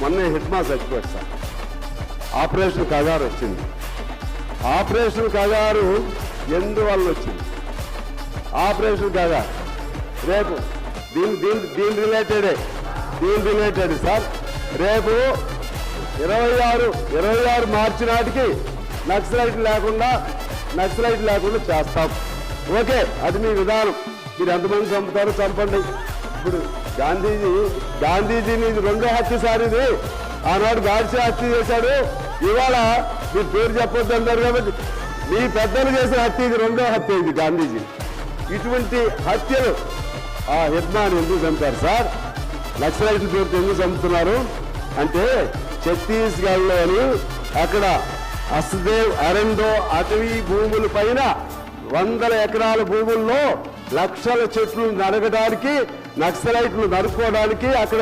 మొన్న head mass చచ్చిపోయాడు sir. Operation Kagar వచ్చింది. ఆపరేషన్ కగారు ఎందువల్ల వచ్చింది? ఆపరేషన్ కగారు. రేపు దీని దీని దీని రిలేటెడే దీని రిలేటెడ్ సార్. రేపు ఇరవై ఆరు ఇరవై ఆరు మార్చి నాటికి నక్సలైట్ లేకుండా నక్సలైట్ లేకుండా చేస్తాం. ఓకే అది మీ విధానం. మీరు ఎంతమంది చంపుతారో చంపండి. ఇప్పుడు గాంధీజీ గాంధీజీని ఇది రెండో హత్య సార్ ఇది ఆనాడు గాడ్సే హత్య చేశాడు. ఇవాళ మీ పేరు చెప్పొద్దు అన్నారు కాబట్టి మీ పెద్దలు చేసిన హత్య ఇది రెండో హత్య ఇది గాంధీజీ. ఇటువంటి హత్యలు ఆ హిడ్మాన్ ఎందుకు చంపారు సార్? నక్సలైట్ల పేరుతో ఎందుకు చంపుతున్నారు? అంటే ఛత్తీస్గఢ్లోని అక్కడ అస్దేవ్ అరెండో అటవీ భూముల పైన వందల ఎకరాల భూముల్లో లక్షల చెట్లు నరగడానికి నక్సలైట్లు నరుక్కోవడానికి అక్కడ